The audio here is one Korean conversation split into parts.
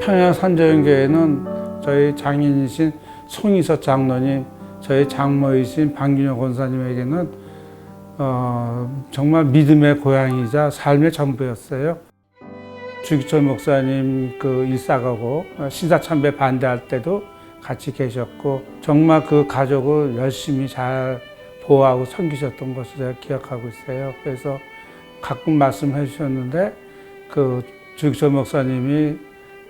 평양 산자연교회는 저희 장인이신 송이서 장로님, 저희 장모이신 방균영 권사님에게는 어, 정말 믿음의 고향이자 삶의 전부였어요. 주기철 목사님 그 일사가고 신사참배 반대할 때도 같이 계셨고 정말 그 가족을 열심히 잘 보호하고 섬기셨던 것을 제가 기억하고 있어요. 그래서 가끔 말씀해 주셨는데 그 주기철 목사님이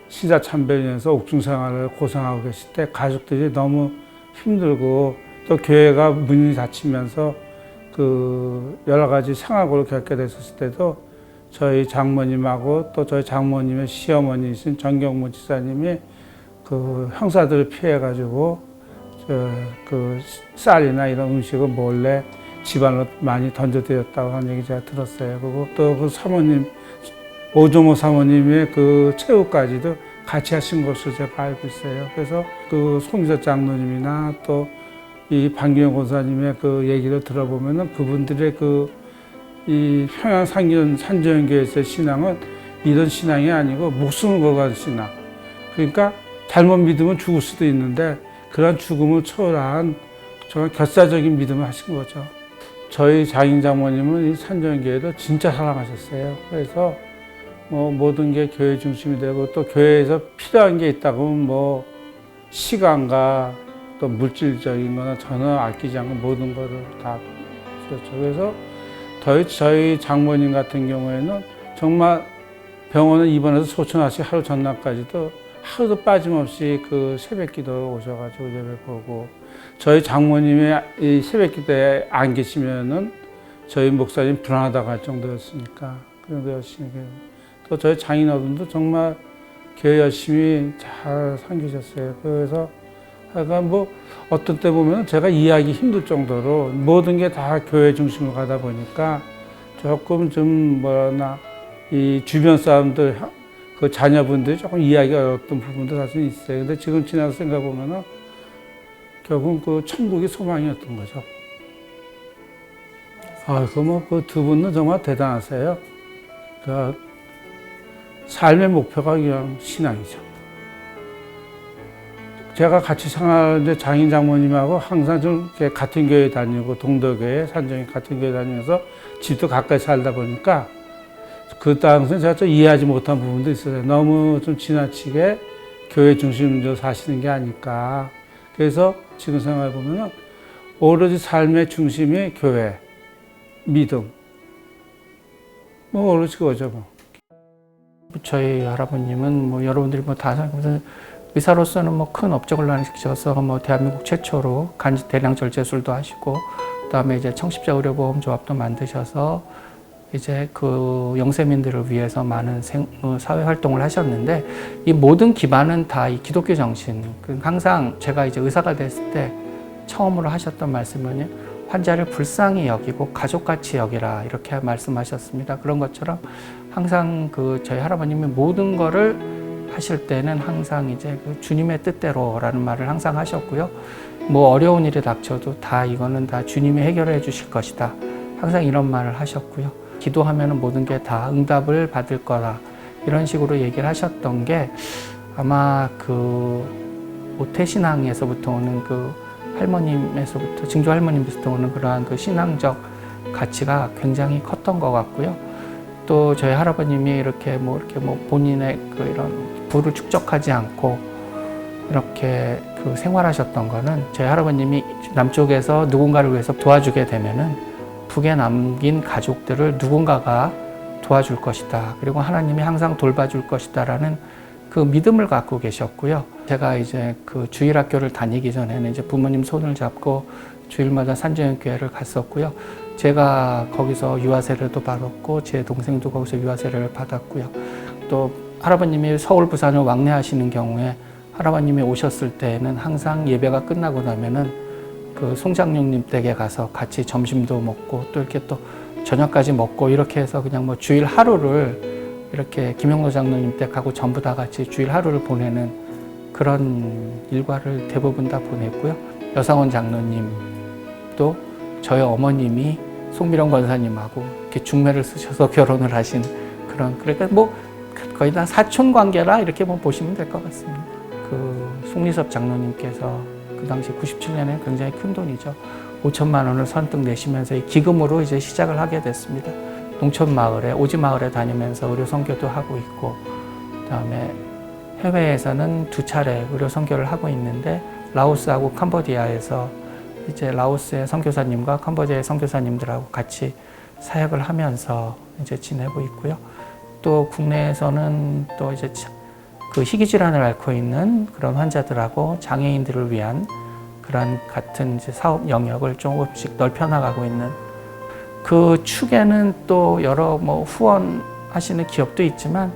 신사 참배에서 옥중 생활을 고생하고 계실 때 가족들이 너무 힘들고 또 교회가 문이 닫히면서 그 여러 가지 생활고를 겪게 됐을 때도 저희 장모님하고 또 저희 장모님의 시어머니이신 정경무 지사님이 그 형사들을 피해 가지고 그 쌀이나 이런 음식을 몰래 집안으로 많이 던져드렸다고 하는 얘기 제가 들었어요. 그리고 또 그 사모님 오조모 사모님의 그 최후까지도 같이 하신 것으로 제가 알고 있어요. 그래서 그 송기서 장로님이나 또 이 방기영 권사님의 그 얘기를 들어보면은 그분들의 그 이 평양 상견 산조연교에서의 신앙은 이런 신앙이 아니고 목숨을 걸어가는 신앙. 그러니까 잘못 믿으면 죽을 수도 있는데 그런 죽음을 초월한 정말 결사적인 믿음을 하신 거죠. 저희 장인 장모님은 이 산조연교회를 진짜 사랑하셨어요. 그래서 뭐 모든 게 교회 중심이 되고 또 교회에서 필요한 게 있다고 하면 뭐 시간과 또 물질적인 거나 전혀 아끼지 않고 모든 거를 다 주셨죠. 그래서 저희, 저희 장모님 같은 경우에는 정말 병원에 입원해서 소천하시 하루 전날까지도 하루도 빠짐없이 그 새벽 기도 오셔가지고 예배 보고 저희 장모님이 이 새벽 기도에 안 계시면은 저희 목사님 불안하다고 할 정도였으니까 그 정도 열심히 또 저희 장인어른도 정말 교회 열심히 잘 섬기셨어요. 그래서 하여간 뭐 어떤 때 보면 제가 이해하기 힘들 정도로 모든 게 다 교회 중심으로 가다 보니까 조금 좀 뭐나 이 주변 사람들 그 자녀분들이 조금 이해하기 어려웠던 부분도 사실 있어요. 근데 지금 지나서 생각해 보면은 결국은 그 천국이 소망이었던 거죠. 아, 그 뭐 그 두 분은 정말 대단하세요. 그 삶의 목표가 그냥 신앙이죠. 제가 같이 생활하는데 장인 장모님하고 항상 좀 같은 교회 다니고 동덕교회 산정이 같은 교회 다니면서 집도 가까이 살다 보니까 그 당시에 제가 좀 이해하지 못한 부분도 있어요. 너무 좀 지나치게 교회 중심으로 사시는 게 아닐까. 그래서 지금 생각해 보면은 오로지 삶의 중심이 교회, 믿음. 뭐 오로지 그거죠 뭐. 저희 할아버님은 뭐 여러분들이 뭐다 생각하면서 의사로서는 뭐 큰 업적을 남기셔서 뭐 대한민국 최초로 간지 대량 절제술도 하시고 그다음에 이제 청십자 의료보험 조합도 만드셔서 이제 그 영세민들을 위해서 많은 생, 어, 사회 활동을 하셨는데 이 모든 기반은 다 이 기독교 정신. 그 항상 제가 이제 의사가 됐을 때 처음으로 하셨던 말씀은 환자를 불쌍히 여기고 가족같이 여기라 이렇게 말씀하셨습니다. 그런 것처럼 항상 그 저희 할아버님이 모든 거를 하실 때는 항상 이제 그 주님의 뜻대로라는 말을 항상 하셨고요. 뭐 어려운 일이 닥쳐도 다 이거는 다 주님이 해결해 주실 것이다. 항상 이런 말을 하셨고요. 기도하면 모든 게 다 응답을 받을 거라. 이런 식으로 얘기를 하셨던 게 아마 그 모태신앙에서부터 오는 그 할머님에서부터 증조 할머님부터 오는 그러한 그 신앙적 가치가 굉장히 컸던 것 같고요. 또 저희 할아버님이 이렇게 뭐 이렇게 뭐 본인의 그 이런 부를 축적하지 않고 이렇게 그 생활하셨던 거는 저희 할아버님이 남쪽에서 누군가를 위해서 도와주게 되면은 북에 남긴 가족들을 누군가가 도와줄 것이다. 그리고 하나님이 항상 돌봐줄 것이다라는 그 믿음을 갖고 계셨고요. 제가 이제 그 주일 학교를 다니기 전에는 이제 부모님 손을 잡고 주일마다 산재연교회를 갔었고요. 제가 거기서 유아세례도 받았고 제 동생도 거기서 유아세례를 받았고요. 또 할아버님이 서울 부산을 왕래하시는 경우에 할아버님이 오셨을 때는 항상 예배가 끝나고 나면은 그 송장육님 댁에 가서 같이 점심도 먹고 또 이렇게 또 저녁까지 먹고 이렇게 해서 그냥 뭐 주일 하루를 이렇게 김영로 장로님 댁하고 전부 다 같이 주일 하루를 보내는 그런 일과를 대부분 다 보냈고요. 여상원 장로님도 저희 어머님이 송미령 권사님하고 이렇게 중매를 쓰셔서 결혼을 하신 그런 그러니까 뭐 거의 다 사촌 관계라 이렇게 뭐 보시면 될 것 같습니다. 그 송리섭 장로님께서 그 당시 97년에 굉장히 큰 돈이죠. 5천만 원을 선뜻 내시면서 이 기금으로 이제 시작을 하게 됐습니다. 농촌 마을에 오지 마을에 다니면서 의료 선교도 하고 있고 그다음에 해외에서는 두 차례 의료 선교를 하고 있는데 라오스하고 캄보디아에서 이제 라오스의 선교사님과 캄보디아의 선교사님들하고 같이 사역을 하면서 이제 지내고 있고요. 또 국내에서는 또 이제 차- 그 희귀 질환을 앓고 있는 그런 환자들하고 장애인들을 위한 그런 같은 이제 사업 영역을 조금씩 넓혀 나가고 있는 그 축에는 또 여러 뭐 후원하시는 기업도 있지만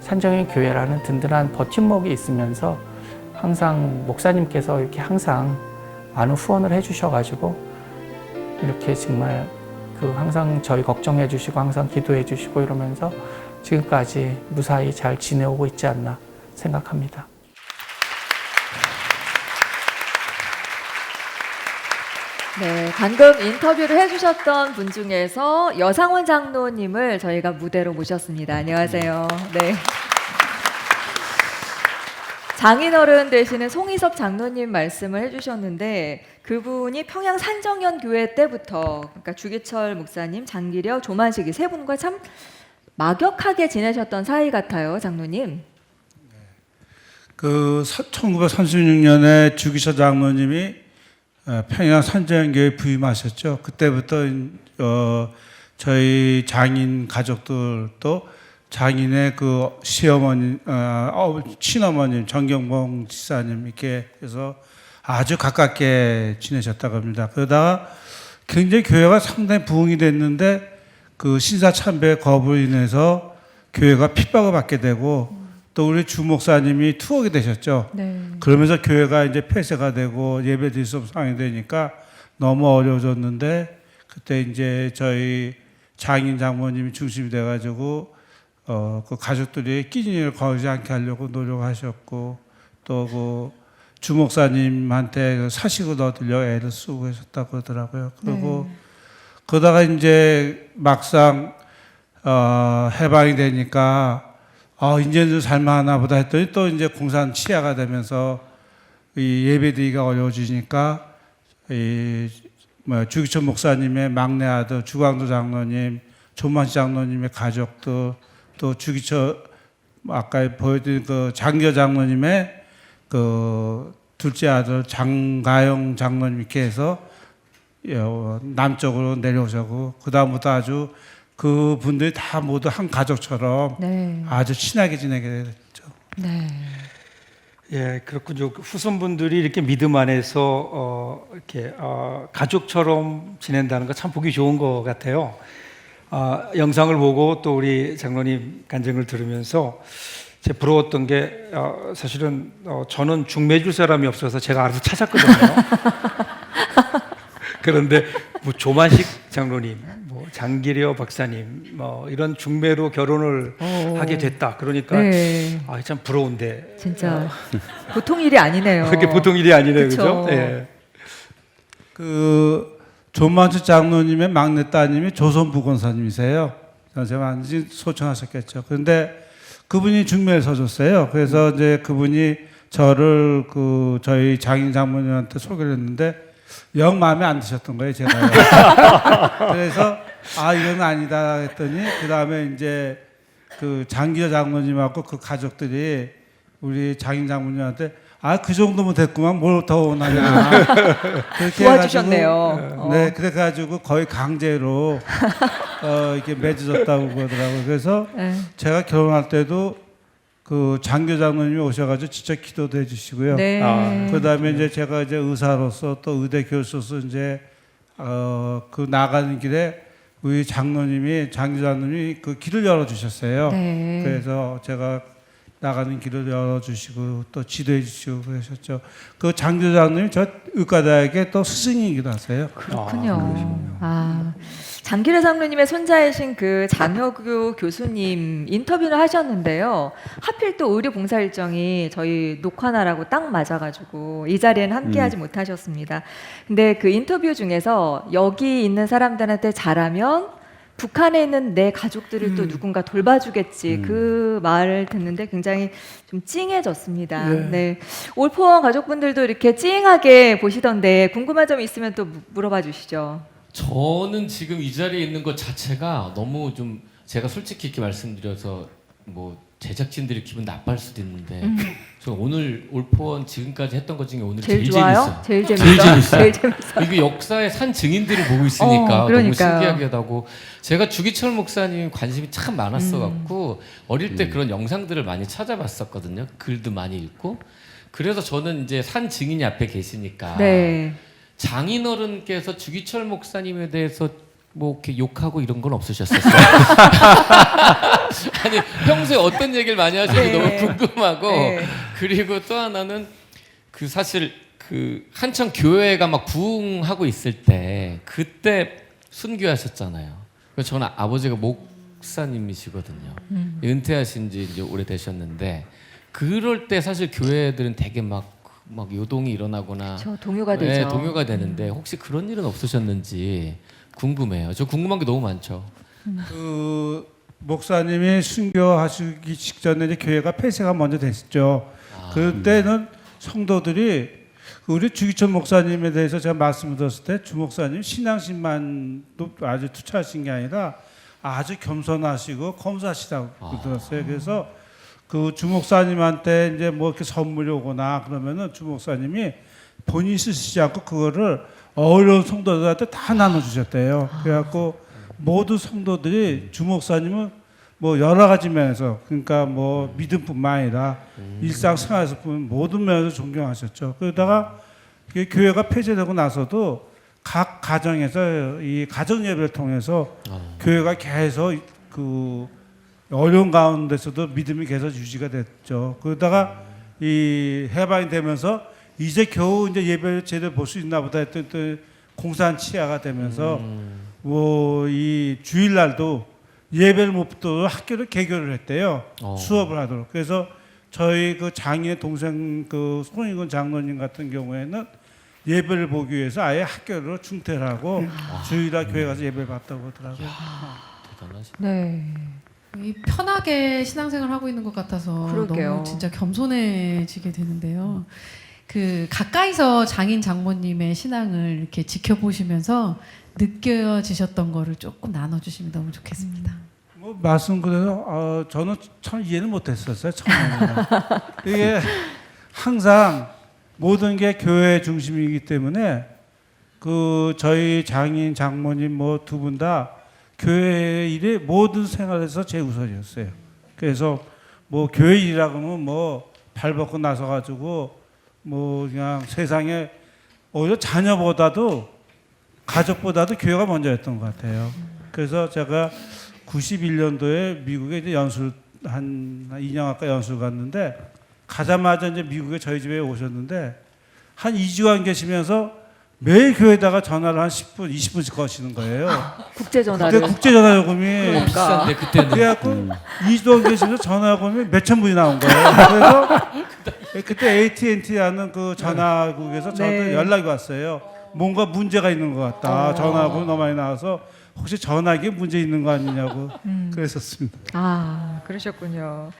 산정의 교회라는 든든한 버팀목이 있으면서 항상 목사님께서 이렇게 항상 많은 후원을 해주셔가지고 이렇게 정말 그 항상 저희 걱정해 주시고 항상 기도해 주시고 이러면서 지금까지 무사히 잘 지내오고 있지 않나 생각합니다. 네, 방금 인터뷰를 해주셨던 분 중에서 여상원 장로님을 저희가 무대로 모셨습니다. 안녕하세요. 네. 장인어른 되시는 송희섭 장로님 말씀을 해주셨는데 그분이 평양 산정현 교회 때부터 그러니까 주기철 목사님, 장기려, 조만식 이세 분과 참 막역하게 지내셨던 사이 같아요, 장로님. 그 1936년에 주기철 장로님이 어, 평양 산정교회 부임하셨죠. 그때부터 어, 저희 장인 가족들도 장인의 그 시어머니, 어, 어, 친어머님 정경봉 지사님 이렇게 해서 아주 가깝게 지내셨다고 합니다. 그러다가 굉장히 교회가 상당히 부흥이 됐는데 그 신사 참배 거부로 인해서 교회가 핍박을 받게 되고 또 우리 주 목사님이 투옥이 되셨죠. 네. 그러면서 교회가 이제 폐쇄가 되고 예배 드릴 수 없는 상황이 되니까 너무 어려워졌는데 그때 이제 저희 장인 장모님이 중심이 돼가지고 어 그 가족들이 끼니를 거르지 않게 하려고 노력하셨고 또그 주 목사님한테 사식을 얻으려 애를 쓰고 계셨다고 그러더라고요. 그리고 그러다가 이제 막상 어 해방이 되니까 아, 이제는 살만하나 보다 했더니 또 이제 공산 치하가 되면서 이 예배드리기가 어려워지니까 이 뭐야, 주기천 목사님의 막내 아들 주광도 장로님, 조만시 장로님의 가족들 또 주기철 아까 보여드린 그 장교 장로님의 그 둘째 아들 장가영 장로님 이렇게 해서 어, 남쪽으로 내려오자고 그 다음부터 아주 그 분들이 다 모두 한 가족처럼 네. 아주 친하게 지내게 됐죠. 네. 예, 그렇군요. 그 후손분들이 이렇게 믿음 안에서 어, 이렇게 어, 가족처럼 지낸다는 거 참 보기 좋은 것 같아요. 아, 영상을 보고 또 우리 장로님 간증을 들으면서 제 부러웠던 게 어, 사실은 어, 저는 중매줄 사람이 없어서 제가 알아서 찾았거든요. 그런데 뭐 조만식 장로님, 뭐 장기려 박사님, 뭐 이런 중매로 결혼을 오. 하게 됐다. 그러니까 네. 아, 참 부러운데 진짜 보통 일이 아니네요. 그게 보통 일이 아니네요, 그쵸. 그죠? 예. 그 조만주 장로님의 막내 따님이 조선부 권사님이세요. 완전히 소청하셨겠죠. 그런데 그분이 중매를 서줬어요. 그래서 이제 그분이 저를 그 저희 장인 장모님한테 소개를 했는데 영 마음에 안 드셨던 거예요, 제가. 그래서 아 이건 아니다 했더니 그 다음에 이제 그 장기여 장모님하고 그 가족들이 우리 장인 장모님한테 아 그 정도면 됐구만 뭘 더 원하냐 그렇게 도와주셨네요. 해가지고, 어. 네 그래 가지고 거의 강제로 어 이렇게 맺어졌다고 그러더라고요. 그래서 네. 제가 결혼할 때도 그 장교 장로님이 오셔가지고 직접 기도도 해주시고요. 네. 아, 그다음에 이제 제가 이제 의사로서 또 의대 교수로서 이제 어 그 나가는 길에 우리 장로님이 장교 장로님이 그 길을 열어 주셨어요. 네. 그래서 제가 나가는 길을 열어 주시고 또 지도해 주시고 그러셨죠. 그 장교 장로님이 저 의과대학의 또 스승이기도 하세요. 그렇군요. 아, 장기래 장로님의 손자이신 그 장혁규 교수님 인터뷰를 하셨는데요. 하필 또 의료 봉사 일정이 저희 녹화나라고 딱 맞아가지고 이 자리에는 함께하지 못하셨습니다. 근데 그 인터뷰 중에서 여기 있는 사람들한테 잘하면 북한에 있는 내 가족들을 또 누군가 돌봐주겠지 음. 그 말을 듣는데 굉장히 좀 찡해졌습니다. 네. 네. 올포원 가족분들도 이렇게 찡하게 보시던데 궁금한 점 있으면 또 무- 물어봐 주시죠. 저는 지금 이 자리에 있는 것 자체가 너무 좀 제가 솔직히 이렇게 말씀드려서 뭐 제작진들이 기분 나빠할 수도 있는데 저 오늘 올포원 지금까지 했던 것 중에 오늘 음. 제일, 제일, 좋아요? 재밌어요. 제일 재밌어. 제일 재밌어요. 제일 재밌어. 이게 역사의 산 증인들을 보고 있으니까 어, 너무 그러니까요. 신기하기도 제가 주기철 목사님 관심이 참 많았어 음. 갖고 어릴 때 그런 영상들을 많이 찾아봤었거든요. 글도 많이 읽고 그래서 저는 이제 산 증인이 앞에 계시니까 네. 장인어른께서 주기철 목사님에 대해서 뭐 이렇게 욕하고 이런 건 없으셨었어요? 아니 평소에 어떤 얘기를 많이 하시는지 네. 너무 궁금하고 네. 그리고 또 하나는 그 사실 그 한참 교회가 막 부흥하고 있을 때 그때 순교하셨잖아요. 그래서 저는 아버지가 목사님이시거든요. 음. 은퇴하신 지 이제 오래되셨는데 그럴 때 사실 교회들은 되게 막 막 요동이 일어나거나 저 동요가 네, 되죠. 음. 동요가 되는데 혹시 그런 일은 없으셨는지 궁금해요. 저 궁금한 게 너무 많죠. 그 목사님이 순교하시기 직전에 이제 교회가 폐쇄가 먼저 됐죠. 아, 그때는 성도들이 우리 주기천 목사님에 대해서 제가 말씀을 드렸을 때 주 목사님 신앙심만도 아주 투철하신 게 아니라 아주 겸손하시고 검소하시다고 아. 들었어요. 그래서 그 주 목사님한테 이제 뭐 이렇게 선물이 오거나 그러면은 주 목사님이 본인이 쓰시지 않고 그거를 어려운 성도들한테 다 나눠주셨대요. 그래갖고 모든 성도들이 주 목사님은 뭐 여러 가지 면에서 그러니까 뭐 믿음뿐만 아니라 일상생활에서뿐 모든 면에서 존경하셨죠. 그러다가 교회가 폐쇄되고 나서도 각 가정에서 이 가정 예배를 통해서 어. 교회가 계속 그 어려운 가운데서도 믿음이 계속 유지가 됐죠. 그러다가 이 해방이 되면서 이제 겨우 이제 예배를 제대로 볼 수 있나 보다 했더니 또 공산 치하가 되면서 음. 뭐이 주일날도 예배를 못 듣도록 학교를 개교를 했대요. 어. 수업을 하도록. 그래서 저희 그 장인의 동생 그 송익은 장로님 같은 경우에는 예배를 보기 위해서 아예 학교를 중퇴를 하고 주일날 교회 가서 예배를 받다고 하더라고요. 대단하시. 네. 이 편하게 신앙생활 하고 있는 것 같아서 그러게요. 너무 진짜 겸손해지게 되는데요. 그 가까이서 장인 장모님의 신앙을 이렇게 지켜보시면서 느껴지셨던 거를 조금 나눠주시면 너무 좋겠습니다. 뭐 말씀 그대로 어, 저는 참 이해를 못했었어요 처음에는 이게 항상 모든 게 교회 중심이기 때문에 그 저희 장인 장모님 뭐 두 분 다 교회 일이 모든 생활에서 제 우선이었어요. 그래서 뭐 교회 일이라고 하면 뭐 발벗고 나서 가지고 뭐 그냥 세상에 오히려 자녀보다도 가족보다도 교회가 먼저였던 것 같아요. 그래서 제가 91년도에 미국에 이제 연수 한 2년 가까이 연수 갔는데 가자마자 이제 미국에 저희 집에 오셨는데 한 2주간 계시면서 매일 교회에다가 전화를 한 10분, 20분씩 거시는 거예요. 국제 그때 전화를 국제 전화 요금이 그러니까. 비싼데 그때는 그래갖고 2주 동안 계시면서 전화 요금이 몇천 분이 나온 거예요. 그래서 그때 AT&T라는 그 전화국에서 저한테 네. 연락이 왔어요. 뭔가 문제가 있는 것 같다. 전화 요금이 너무 많이 나와서 혹시 전화기에 문제 있는 거 아니냐고 그랬었습니다. 아 그러셨군요.